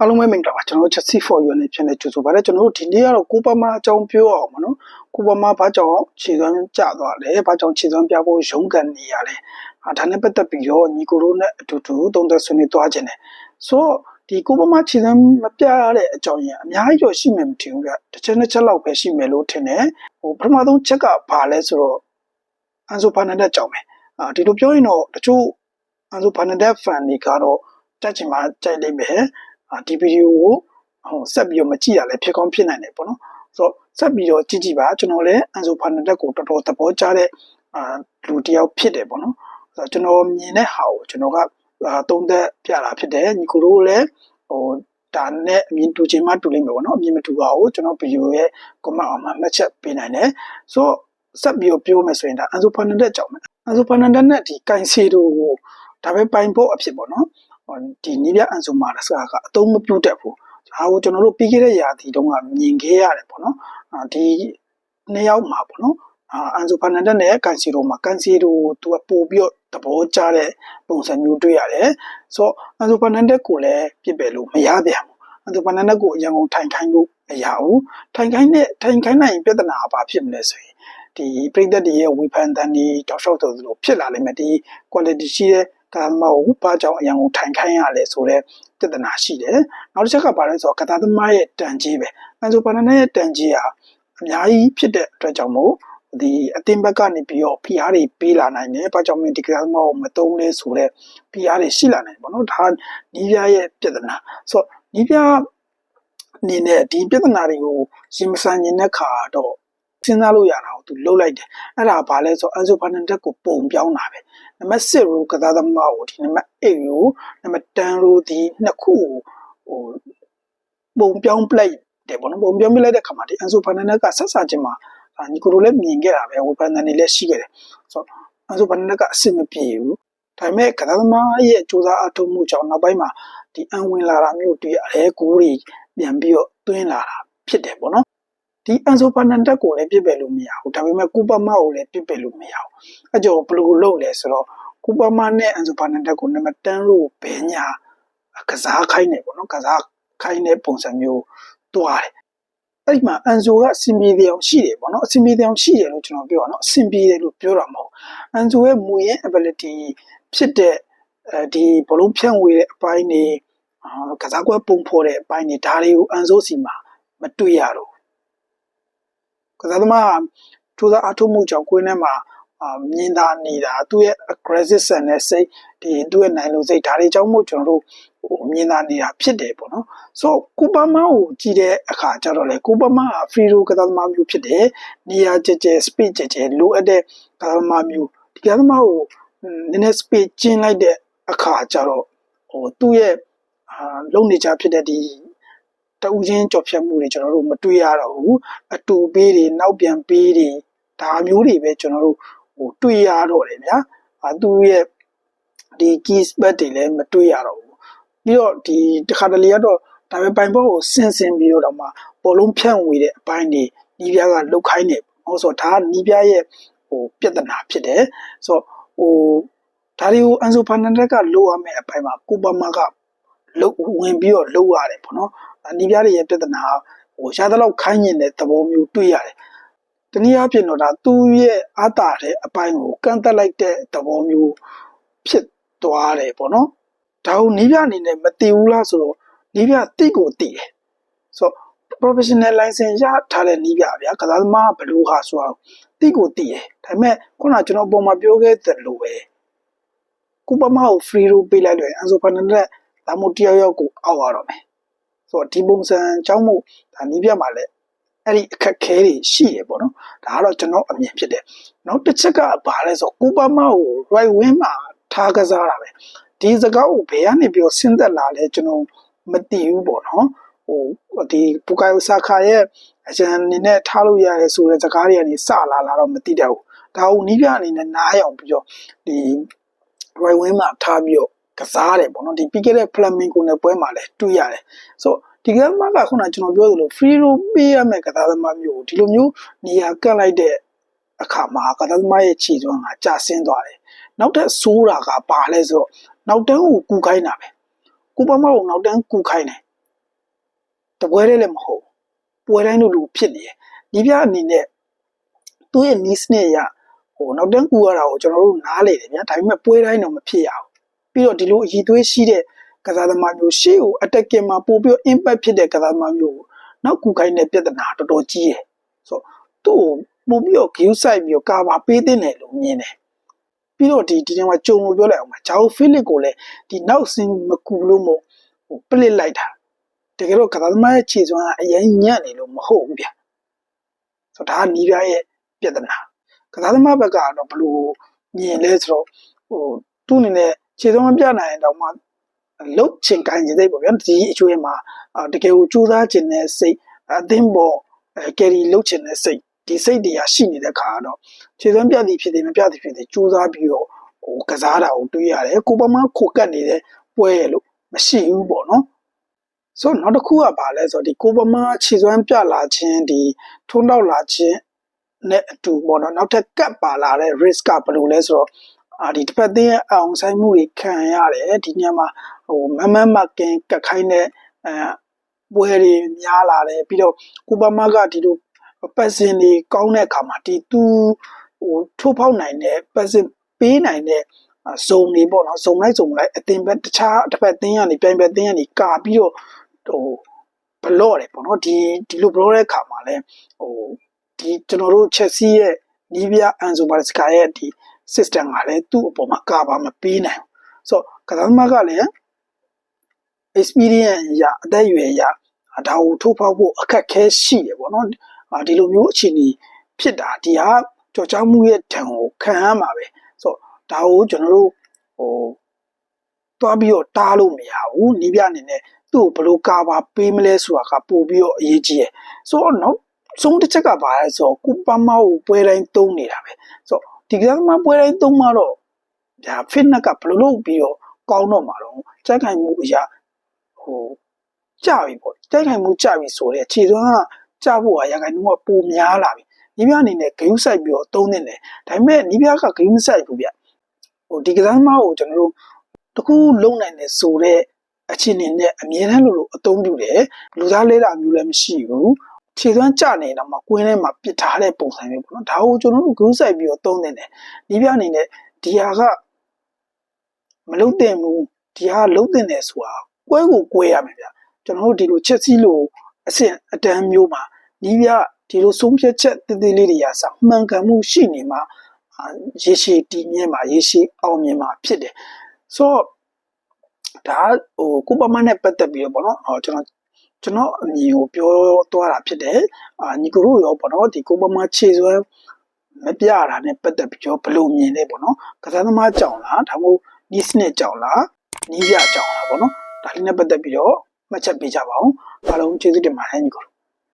အားလုံးပဲမင်္ဂလာပါကျွန်တော်တို့ Chelsea for you နဲ့ပြန်လည်ကြိုဆိုပါရစေကျွန်တော်တို့ဒီနေ့ကတော့ကိုပါမာအကြောင်းပြောအောင်မနော်ကိုပါမာဘာကြောင့်ခြေစွမ်းကျသွားလဲဘာကြောင့်ခြေစွမ်းပြဖို့ရုန်းကန်နေရလဲအာဒါနဲ့ပတ်သက်ပြီးတော့ညီကိုတို့နဲ့အတူတူသုံးသပ်ဆွေးနွေးသွားခြင်းတယ်ဆိုတော့ဒီကိုပါမာခြေစွမ်းမပြရတဲ့အကြောင်းရင်းအများကြီးတော့ရှိမှမထင်ဘူးဗျတစ်ချက်နှစ်ချက်လောက်ပဲရှိမယ်လို့ထင်တယ်ဟိုပထမဆုံးချက်ကဘာလဲဆိုတော့အန်ဆိုဖာနန်ဒက်ကြောင့်ပဲအာဒီလိုပြောရင်တော့တချို့အန်ဆိုဖာနန်ဒက်ဖန်တွေကတော့တက်ချင်မှကြိုက်လိမ့်မယ်အာ ဒီဗီဒီယိုကိုဟိုဆက်ပြီးတော့မကြည့်ရလဲဖြစ်ကောင်းဖြစ်နိုင်တယ်ပေါ့နော်ဆိုတော့ဆက်ပြီးတော့ကြည့်ကြည့်ပါကျွန်တော်လည်းအန်ဆိုဖာနန်ဒက်ကိုတော်တော်သဘောကျတဲ့အာလူတစ်ယောက်ဖြစ်တယ်ပေါ့နော်ဆိုတော့ကျွန်တော်မြင်တဲ့ဟာကိုကျွန်တော်ကအာသုံးသက်ပြတာဖြစ်တယ်ညီကိုတို့လည်းဟိုဒါနဲ့အမြင်တူချင်မှတူလိမ့်မယ်ပေါ့နော်အမြင်မတူပါဘူးကျွန်တော်ဗီဒီယိုရဲ့ comment အောင်မှာမှတ်ချက်ပေးနိုင်တယ်ဆိုတော့ဆက်ပြီးတော့ပြောမယ်ဆိုရင်ဒါအန်ဆိုဖာနန်ဒက်ကြောင့်ပဲအန်ဆိုဖာနန်ဒက်နဲ့ဒီကိုင်စီတို့ကိုဒါပဲပိုင်ဖို့အဖြစ်ပေါ့နော် ဒီနီးပြအန်ဆိုမာရစကအသုံးမပြုတတ်ဘူးဒါကိုကျွန်တော်တို့ပြီးခဲ့တဲ့ရာသီတုန်းကမြင်ခဲ့ရတယ်ပေါ့နော်ဒီနှစ်ယောက်မှာပေါ့နော်အန်ဆိုဖာနန်ဒက်နဲ့ကန်စီရိုမှာကန်စီရိုသူကပို့ပြီးတော့သဘောကျတဲ့ပုံစံမျိုးတွေ့ရတယ်ဆိုတော့အန်ဆိုဖာနန်ဒက်ကိုလည်းပြစ်ပယ်လို့မရပြန်ဘူးအန်ဆိုဖာနန်ဒက်ကိုအရင်ကထိုင်ခိုင်းလို့မရဘူးထိုင်ခိုင်းတဲ့ထိုင်ခိုင်းနိုင်ပြဿနာဘာဖြစ်မလဲဆိုရင်ဒီပြိသက်တွေရဲ့ဝေဖန်တန်တွေတောက်လျှောက်ဆိုသလိုဖြစ်လာလိမ့်မယ်ဒီ quality ရှိတဲ့ ကမ္မကိုဘာကြောင့်အရန်ကိုထိုင်ခိုင်းရလဲဆိုတော့ပြဿနာရှိတယ်နောက်တစ်ချက်ကဘာလဲဆိုတော့ကတာသမားရဲ့တန်ကြီးပဲအန်ဆိုပါနနဲ့ရဲ့တန်ကြီးဟာအများကြီးဖြစ်တဲ့အတွက်ကြောင့်မို့ဒီအတင်းဘက်ကနေပြီးတော့ဖိအားတွေပေးလာနိုင်တယ်။ဘာကြောင့်မလဲဒီကစားသမားကိုမတုံးလဲဆိုတော့ဖိအားတွေရှိလာနိုင်ပေါ့နော်။ဒါနီးပြရဲ့ပြဿနာ။ဆိုတော့နီးပြအနေနဲ့ဒီပြဿနာတွေကိုရင်မဆန်ရင်တဲ့ခါတော့စဉ်းစားလို့ရတာကိုသူလှုပ်လိုက်တယ်။အဲ့ဒါဘာလဲဆိုတော့အန်ဆိုဖာနန်ဒက်ကိုပုံပြောင်းတာပဲ။ နံပါတ်6ရိုကစားသမားကိုဒီနံပါတ်8ရိုနံပါတ်10ရိုဒီနှစ်ခုကိုဟိုပုံပြောင်းပလိုက်တယ်ပေါ့နော်။ပုံပြောင်းပြလိုက်တဲ့ခါမှာဒီအန်ဆိုဖာနန်ဒက်ကဆက်ဆာခြင်းမှာညီကိုတို့လည်းမြင်ခဲ့တာပဲဝေဖန်တဲ့နေလည်းရှိခဲ့တယ်။ဆိုတော့အန်ဆိုဖာနန်ဒက်ကအဆင်မပြေဘူး။ဒါပေမဲ့ကစားသမားရဲ့စူးစမ်းအထောက်မှုကြောင့်နောက်ပိုင်းမှာဒီအန်ဝင်လာတာမျိုးတွေ့ရတယ်ကိုယ်တွေပြန်ပြီးတော့တွင်းလာတာဖြစ်တယ်ပေါ့နော် ဒီအန်ဆိုဖာနန်ဒက်ကိုလည်းပြစ်ပယ်လို့မရဘူးဒါပေမဲ့ကူပါမာကိုလည်းပြစ်ပယ်လို့မရဘူးအဲကြောင့်ဘယ်လိုလုပ်လဲဆိုတော့ကူပါမာနဲ့အန်ဆိုဖာနန်ဒက်ကိုနံပါတ်10လို့ဘယ်ညာကစားခိုင်းနေပေါ့နော်ကစားခိုင်းတဲ့ပုံစံမျိုးတွားတယ်အဲ့ဒီမှာအန်ဆိုကအဆင်ပြေတဲ့အောင်ရှိတယ်ပေါ့နော်အဆင်ပြေတဲ့အောင်ရှိတယ်လို့ကျွန်တော်ပြောတာနော်အဆင်ပြေတယ်လို့ပြောတာမဟုတ်အန်ဆိုရဲ့မူရင်း ability ဖြစ်တဲ့အဲဒီဘလုံးဖြန့်ဝေတဲ့အပိုင်းနေကစားကွက်ပုံဖော်တဲ့အပိုင်းနေဒါတွေကိုအန်ဆိုစီမှာမတွေ့ရတော့က စားသမားထူးခြားအထုမှုကြောင့်ကိုယ်နဲ့မှာအာမြင်သာနေတာသူ့ရဲ့ aggressive ဆန်တဲ့စိတ်ဒီသူ့ရဲ့နိုင်လို့စိတ်ဒါတွေကြောင့်မို့ကျွန်တော်တို့ဟိုမြင်သာနေတာဖြစ်တယ်ပေါ့နော်ဆိုတော့ကူပါမာကိုကြည့်တဲ့အခါကျတော့လေကူပါမာက free roll ကစားသမားမျိုးဖြစ်တယ်နေရာကျကျ speed ကျကျလိုအပ်တဲ့ကစားသမားမျိုးဒီကစားသမားကိုနည်းနည်း speed ကျင်းလိုက်တဲ့အခါကျတော့ဟိုသူ့ရဲ့အာလုံနေကြဖြစ်တဲ့ဒီ တဦးချင်းကြော်ဖြတ်မှုတွေကျွန်တော်တို့မတွေ့ရတော့ဘူးအတူပေးတွေနောက်ပြန်ပေးတွေဒါမျိုးတွေပဲကျွန်တော်တို့ဟိုတွေ့ရတော့တယ်ဗျာအသူရဲ့ဒီ keys bet တွေလည်းမတွေ့ရတော့ဘူးပြီးတော့ဒီတခါတလေကတော့ဒါပဲပိုင်ဘောကိုဆင်ဆင်ပြီးတော့တော့မှပေါ်လုံးဖြန့်ဝေတဲ့အပိုင်းတွေနီးပြားကလုတ်ခိုင်းနေဟုတ်ဆိုဒါကနီးပြားရဲ့ဟိုပြဿနာဖြစ်တယ်ဆိုတော့ဟိုဒါတွေကိုအန်ဆိုဖာနန်ဒက်ကလိုရမယ့်အပိုင်းမှာကိုပါမာက လုတ်ဝင်ပြီးတော့လုတ်ရတယ်ပေါ့နော်နီးပြားတွေရဲ့ပြဿနာဟိုရသလောက်ခိုင်းညင်တဲ့သဘောမျိုးတွေ့ရတယ်။တနည်းအားဖြင့်တော့ဒါသူ့ရဲ့အာတာတဲ့အပိုင်းကိုကန့်သက်လိုက်တဲ့သဘောမျိုးဖြစ်သွားတယ်ပေါ့နော်။ဒါကိုနီးပြအနေနဲ့မတည်ဘူးလားဆိုတော့နီးပြတိကိုတည်တယ်။ဆိုတော့ professional license ရထားတဲ့နီးပြဗျာကစားသမားဘလူးဟာဆိုတော့တိကိုတည်တယ်။ဒါပေမဲ့ခုနကကျွန်တော်ပုံမှာပြောခဲ့တဲ့လိုပဲကူပမာကို free roll ပေးလိုက်လို့အန်ဆိုဖာနန်ဒက် ဒါမှမဟုတ်တယောက်ယောက်ကိုအောက်ရတော့မယ်ဆိုတော့ဒီပုံစံအကြောင်းမို့ဒါနီးပြမှာလည်းအဲ့ဒီအခက်ခဲတွေရှိတယ်ပေါ့နော်ဒါကတော့ကျွန်တော်အမြင်ဖြစ်တယ်နောက်တစ်ချက်ကဘာလဲဆိုကိုပါမာကို right wing မှာထားကစားတာပဲဒီစကားကိုဘယ်ကနေပြီးဆင်းသက်လာလဲကျွန်တော်မသိဘူးပေါ့နော်ဟိုဒီပူကာယိုဆာခါရဲ့အကျန်အနေနဲ့ထားလို့ရတယ်ဆိုတဲ့စကားတွေကနေစလာလာတော့မသိတတ်ဘူးဒါကိုနီးပြအနေနဲ့နားရောင်ပြီးတော့ဒီ right wing မှာထားပြီးတော့ ကစားတယ်ပေါ့နော်ဒီပြီးခဲ့တဲ့ Flamengo နဲ့ပွဲမှာလည်းတွေ့ရတယ်ဆိုတော့ဒီကစားသမားကခုနကျွန်တော်ပြောသလို free roll ပေးရမယ့်ကစားသမားမျိုးဒီလိုမျိုးနေရာကန့်လိုက်တဲ့အခါမှာကစားသမားရဲ့ခြေစွမ်းကကျဆင်းသွားတယ်နောက်ထပ်ဆိုးတာကပါလဲဆိုတော့နောက်တန်းကိုကူခိုင်းတာပဲကူပမာကိုနောက်တန်းကူခိုင်းတယ်တပွဲတည်းလည်းမဟုတ်ဘူးပွဲတိုင်းလိုလိုဖြစ်နေတယ်ဒီပြအနေနဲ့သူ့ရဲ့ niche နဲ့ရဟိုနောက်တန်းကူရတာကိုကျွန်တော်တို့နားလေတယ်ဗျာဒါပေမဲ့ပွဲတိုင်းတော့မဖြစ်ရဘူး ပြီးတော့ဒီလိုအည်သွေးရှိတဲ့ကစားသမားမျိုးရှေ့ကို attacking မှာပို့ပြီး impact ဖြစ်တဲ့ကစားသမားမျိုးကိုနောက်ကူခိုင်းတဲ့ပြဿနာတော်တော်ကြီးတယ်ဆိုတော့သူ့ကိုပို့ပြီးတော့ view site ပြီးတော့ကာဗာပေးတဲ့တယ်လို့မြင်တယ်ပြီးတော့ဒီဒီထဲမှာကြုံလို့ပြောလိုက်အောင်ပါဂျာအိုဖိလစ်ကိုလည်းဒီနောက်စင်းမကူလို့မို့ဟိုပလစ်လိုက်တာတကယ်တော့ကစားသမားရဲ့ခြေစွမ်းကအရင်ညံ့နေလို့မဟုတ်ဘူးဗျဆိုတော့ဒါကနီးပြရဲ့ပြဿနာကစားသမားဘက်ကတော့ဘလို့မြင်လဲဆိုတော့ဟိုသူ့အနေနဲ့ ခြေစွမ်းမပြနိုင်ရင်တော့မှလုတ်ချင်ကန်ချင်စိတ်ပေါ့ဗျာဒီအကျွေးမှာတကယ်ကိုကြိုးစားချင်တဲ့စိတ်အသင်းပေါ်ကယ်ရီလုတ်ချင်တဲ့စိတ်ဒီစိတ်တရားရှိနေတဲ့ခါကတော့ခြေစွမ်းပြသည်ဖြစ်တယ်မပြသည်ဖြစ်တယ်ကြိုးစားပြီးတော့ဟိုကစားတာကိုတွေးရတယ်ကိုပမာခိုကတ်နေတဲ့ပွဲရလို့မရှိဘူးပေါ့နော်ဆိုတော့နောက်တစ်ခုကဘာလဲဆိုတော့ဒီကိုပမာခြေစွမ်းပြလာခြင်းဒီထုံးတော့လာခြင်းနဲ့အတူပေါ့နော်နောက်ထပ်ကတ်ပါလာတဲ့ risk ကဘယ်လိုလဲဆိုတော့ အာဒီတစ်ဖက်သင်းရဲ့အောင်ဆိုင်မှုတွေခံရတယ်ဒီညမှာဟိုမမမကင်ကတ်ခိုင်းတဲ့အဲပွဲတွေများလာတယ်ပြီးတော့ကိုပမာကဒီလိုပတ်စင်တွေကောင်းတဲ့အခါမှာဒီသူဟိုထိုးဖောက်နိုင်တဲ့ပတ်စင်ပေးနိုင်တဲ့ဇုံတွေပေါ့နော်ဇုံလိုက်ဇုံလိုက်အတင်ဘက်တခြားတစ်ဖက်သင်းကနေပြိုင်ဘက်သင်းကနေကာပြီးတော့ဟိုဘလော့တယ်ပေါ့နော်ဒီဒီလိုဘလော့တဲ့အခါမှာလဲဟိုဒီကျွန်တော်တို့ချက်စီရဲ့နီးပြအန်ဆိုဘာစကာရဲ့ဒီ system ကလည်းသူ့အပေါ်မှာကာပါမပေးနိုင်ဘူးဆိုတော့ကစားသမားကလည်း experience ရအသက်အရွယ်ရဒါကိုထိုးဖောက်ဖို့အခက်ခဲရှိတယ်ပေါ့နော်ဒီလိုမျိုးအခြေအနေဖြစ်တာဒီဟာကြော်ကြားမှုရဲ့တံကိုခံရမှာပဲဆိုတော့ဒါကိုကျွန်တော်တို့ဟိုတွားပြီးတော့တားလို့မရဘူးနီးပြအနေနဲ့သူ့ကိုဘယ်လိုကာပါပေးမလဲဆိုတာကပို့ပြီးတော့အရေးကြီးရယ်ဆိုတော့နောက်ဆုံးတစ်ချက်ကဘာလဲဆိုတော့ကူပမာကိုပွဲတိုင်းသုံးနေတာပဲဆိုတော့ ဒီကစားသမားပွဲတိုင်းသုံးမှတော့ဒါ fitness ကဘယ်လိုလုပ်ပြီးတော့ကောင်းတော့မှာတော့စက်ခိုင်မှုအရာဟိုကြပြီပေါ့တိုက်ခိုင်မှုကြပြီဆိုတော့ခြေစွမ်းကကြဖို့ကရခိုင်နှုန်းကပိုများလာပြီနီးပြအနေနဲ့ဂိမ်းဆိုင်ပြီးတော့သုံးနေတယ်ဒါပေမဲ့နီးပြကဂိမ်းဆိုင်ဘူးဗျဟိုဒီကစားသမားကိုကျွန်တော်တို့တခုလုံနိုင်တယ်ဆိုတော့အခြေအနေနဲ့အမြဲတမ်းလိုလိုအသုံးပြုတယ်လူသားလဲတာမျိုးလည်းမရှိဘူး ခြေသွမ်းကြနေတော့မှကွင်းထဲမှာပစ်ထားတဲ့ပုံစံမျိုးပေါ့နော်ဒါကိုကျွန်တော်တို့ဂိမ်းဆိုင်ပြီးတော့သုံးနေတယ်နီးပြအနေနဲ့ဒီဟာကမလုံတဲ့ဘူးဒီဟာလုံတဲ့တယ်ဆိုတာကွဲကိုကွဲရမယ်ဗျကျွန်တော်တို့ဒီလိုချက်စီးလို့အဆင့်အတန်းမျိုးမှာနီးပြဒီလိုဆုံးဖြတ်ချက်တည်တည်လေးတွေရစာမှန်ကန်မှုရှိနေမှာရေရှည်တည်မြဲမှာရေရှည်အောင်မြင်မှာဖြစ်တယ်ဆိုတော့ဒါဟိုကုပမာနဲ့ပတ်သက်ပြီးတော့ပေါ့နော်ဟောကျွန်တော် ကျွန်တော်အမြင်ကိုပြောသွားတာဖြစ်တယ်အာညီကိုတို့ရောပေါ့နော်ဒီကုပမာခြေစွဲမပြတာနဲ့ပတ်သက်ပြီးတော့ဘယ်လိုမြင်လဲပေါ့နော်ကစားသမားကြောင်လားဒါမှမဟုတ်နီးစနစ်ကြောင်လားနီးပြကြောင်လားပေါ့နော်ဒါလေးနဲ့ပတ်သက်ပြီးတော့မှတ်ချက်ပေးကြပါအောင်အားလုံးကျေးဇူးတင်ပါတယ်ညီကို